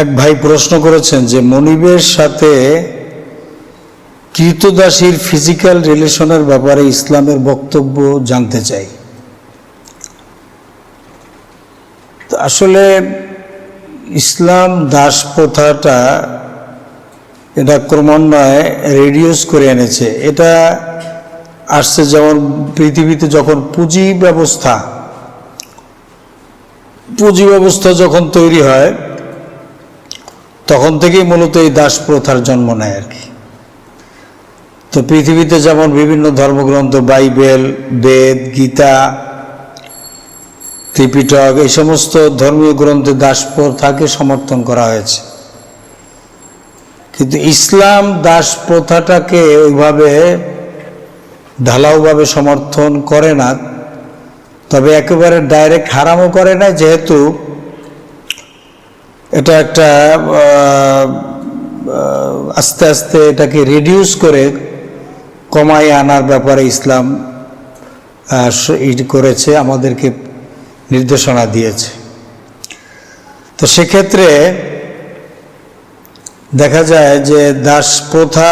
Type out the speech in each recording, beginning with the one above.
এক ভাই প্রশ্ন করেছেন যে, মনিবের সাথে কৃতদাসীর ফিজিক্যাল রিলেশনের ব্যাপারে ইসলামের বক্তব্য জানতে চাই। আসলে ইসলাম দাস প্রথাটা এটা ক্রমান্বয়ে রেডিউস করে এনেছে। এটা আসছে যেমন পৃথিবীতে যখন পুঁজি ব্যবস্থা পুঁজি ব্যবস্থা যখন তৈরি হয় তখন থেকেই মূলত এই দাস প্রথার জন্ম নেয় আর কি। তো পৃথিবীতে যেমন বিভিন্ন ধর্মগ্রন্থ, বাইবেল, বেদ, গীতা, ত্রিপিটক, এই সমস্ত ধর্মীয় গ্রন্থে দাস প্রথাকে সমর্থন করা হয়েছে। কিন্তু ইসলাম দাস প্রথাটাকে ওইভাবে ঢালাওভাবে সমর্থন করে না, তবে একেবারে ডাইরেক্ট হারামও করে না, যেহেতু এটা একটা আস্তে আস্তে এটাকে রিডিউস করে কমায় আনার ব্যাপারে ইসলাম করেছে, আমাদেরকে নির্দেশনা দিয়েছে। তো সেক্ষেত্রে দেখা যায় যে দাস প্রথা,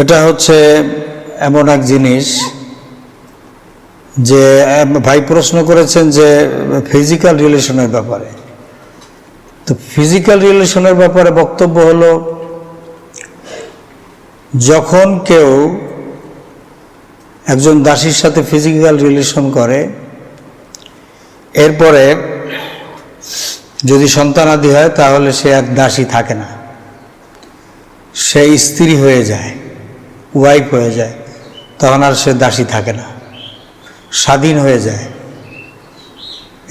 এটা হচ্ছে এমন এক জিনিস যে ভাই প্রশ্ন করেছেন যে ফিজিক্যাল রিলেশনের ব্যাপারে। তো ফিজিক্যাল রিলেশনের ব্যাপারে বক্তব্য হলো, যখন কেউ একজন দাসীর সাথে ফিজিক্যাল রিলেশন করে, এরপরে যদি সন্তানাদি হয়, তাহলে সে এক দাসী থাকে না। সে স্ত্রী হয়ে যায় ওয়াইফ হয়ে যায়, তখন আর সে দাসী থাকে না। স্বাধীন হয়ে যায়।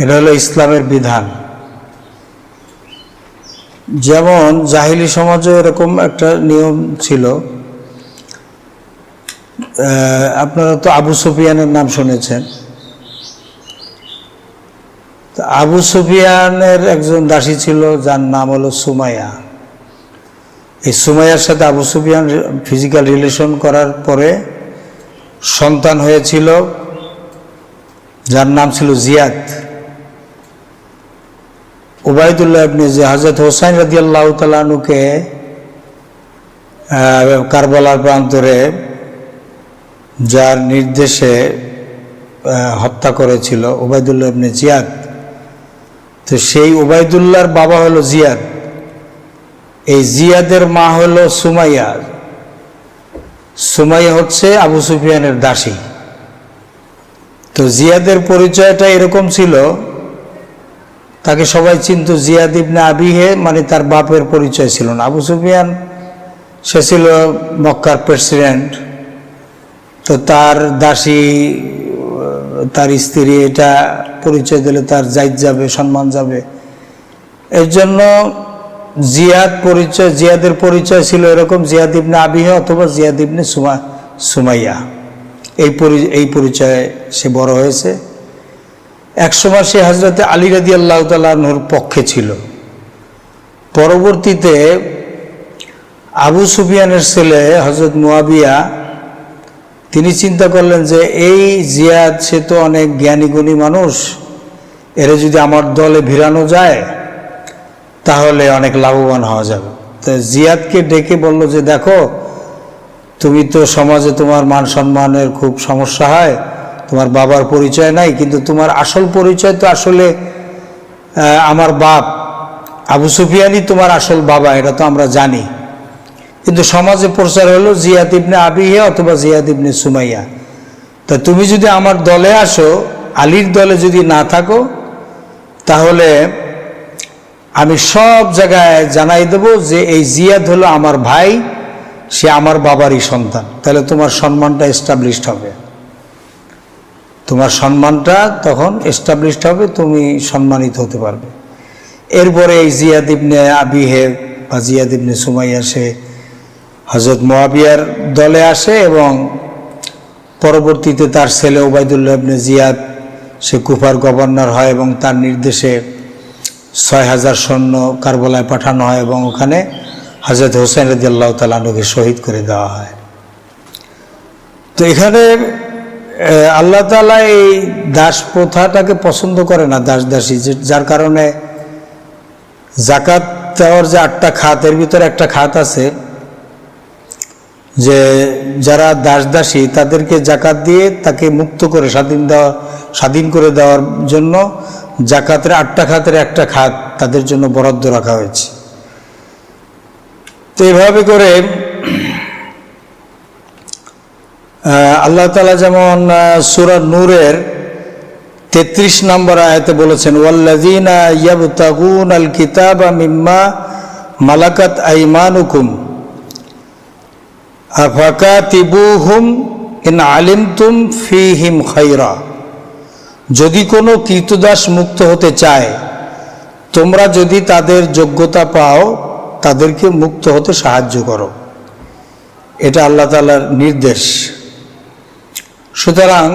এটা হলো ইসলামের বিধান। যেমন জাহিলি সমাজে এরকম একটা নিয়ম ছিল। আপনারা তো আবু সুফিয়ানের নাম শুনেছেন। আবু সুফিয়ানের একজন দাসী ছিল, যার নাম হলো সুমাইয়া। এই সুমাইয়ার সাথে আবু সুফিয়ান ফিজিক্যাল রিলেশন করার পরে সন্তান হয়েছিল। যার নাম ছিল জিয়াদ। উবায়দুল্লাহ আপনি যে হজরত হোসাইন রাজি আল্লাহ তালুকে কারবালার প্রান্তরে যার নির্দেশে হত্যা করেছিল ওবায়দুল্লাহ আপনি জিয়াদ। তো সেই ওবায়দুল্লাহর বাবা হলো জিয়াদ। এই জিয়াদের মা হলো সুমাইয়া। সুমাইয়া হচ্ছে আবু সুফিয়ানের দাসী। তো জিয়াদের পরিচয়টা এরকম ছিল, তাকে সবাই চিনত জিয়াদ ইবনে আবিহে মানে তার বাপের পরিচয় ছিল না। আবু সুফিয়ান, সে ছিল মক্কার প্রেসিডেন্ট। তো তার দাসী, তার স্ত্রী এটা পরিচয় দিলে তার জাইজ যাবে, সম্মান যাবে। এর জন্য জিয়াদ পরিচয়, জিয়াদের পরিচয় ছিল এরকম জিয়াদ ইবনে আবিহে অথবা জিয়াদ ইবনে সুমা, সুমাইয়া। এই পরি, এই পরিচয়ে সে বড় হয়েছে। একসময় সে হজরতে আলী রাদি আল্লাহ তালাহর পক্ষে ছিল। পরবর্তীতে আবু সুফিয়ানের ছেলে হজরত মুয়াবিয়া, তিনি চিন্তা করলেন যে, এই জিয়াদ সে তো অনেক জ্ঞানী গুণী মানুষ, এরা যদি আমার দলে ভিড়ানো যায়, তাহলে অনেক লাভবান হওয়া যাবে। তো জিয়াদকে ডেকে বলল যে, দেখো তুমি তো সমাজে তোমার মান সম্মানের খুব সমস্যা হয়, তোমার বাবার পরিচয় নাই, কিন্তু তোমার আসল পরিচয় তো আসলে আমার বাপ। আবু সুফিয়ানই তোমার আসল বাবা, এটা তো আমরা জানি। কিন্তু সমাজে প্রচার হলো জিয়াদ ইবনে আবিহে অথবা জিয়াদ ইবনে সুমাইয়া। তা তুমি যদি আমার দলে আসো, আলীর দলে যদি না থাকো, তাহলে আমি সব জায়গায় জানাই দেব যে এই জিয়াদ হলো আমার ভাই সে আমার বাবারই সন্তান। তাহলে তোমার সম্মানটা এস্টাবলিশড হবে। তোমার সম্মানটা তখন এস্টাবলিশড হবে, তুমি সম্মানিত হতে পারবে। এরপরে এই জিয়াদ ইবনে আবিহে বা জিয়াদ ইবনে সুমাইয়া, সে হজরত মোয়াবিয়ার দলে আসে এবং পরবর্তীতে তার ছেলে ওবায়দুল্লাহ ইবনে জিয়াদ, সে কুফার গভর্নর হয় এবং তার নির্দেশে ছয় হাজার সৈন্য কারবলায় পাঠানো হয় এবং ওখানে হজরত হোসেন রাজি আল্লাহ তালানুকে শহীদ করে দেওয়া হয়। তো এখানে আল্লাহ তালা এই দাস প্রথাটাকে পছন্দ করে না, দাস দাসী যার কারণে জাকাত দেওয়ার যে আটটা খাত, এর ভিতরে একটা খাত আছে যে যারা দাস দাসী, তাদেরকে জাকাত দিয়ে তাকে মুক্ত করে স্বাধীন দেওয়া, স্বাধীন করে দেওয়ার জন্য জাকাতের আটটা খাতের একটা খাত তাদের জন্য বরাদ্দ রাখা হয়েছে। তো এইভাবে করে আল্লাহ তালা যেমন সুরা নূরের তেত্রিশ নম্বর আয়াতে বলেছেন, ওয়াল্লাযীনা ইয়াবতাগুন আল কিতাবা মিম্মা মালাকাত আইমানুকুম আফাকাতিবুহুম ইন আলিমতুম ফিহিম খাইরা যদি কোনো কীতদাস মুক্ত হতে চায়, তোমরা যদি তাদের যোগ্যতা পাও তাদেরকে মুক্ত হতে সাহায্য করো। এটা আল্লাহ তালার নির্দেশ। সুতরাং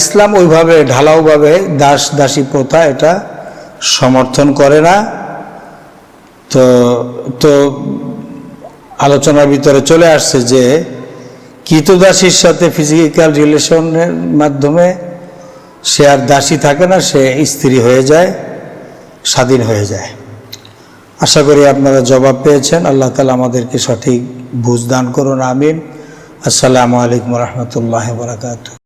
ইসলাম ওইভাবে ঢালাওভাবে দাস দাসী প্রথা এটা সমর্থন করে না। তো তো আলোচনার ভিতরে চলে আসছে যে কৃতদাসীর সাথে ফিজিক্যাল রিলেশনের মাধ্যমে সে আর দাসী থাকে না, সে স্ত্রী হয়ে যায়, স্বাধীন হয়ে যায়। আশা করি আপনারা জবাব পেয়েছেন। আল্লাহ তালা আমাদেরকে সঠিক বুঝদান করুন, আমিন। আসসালামু আলাইকুম রহমতুল্লাহ বরাকাতু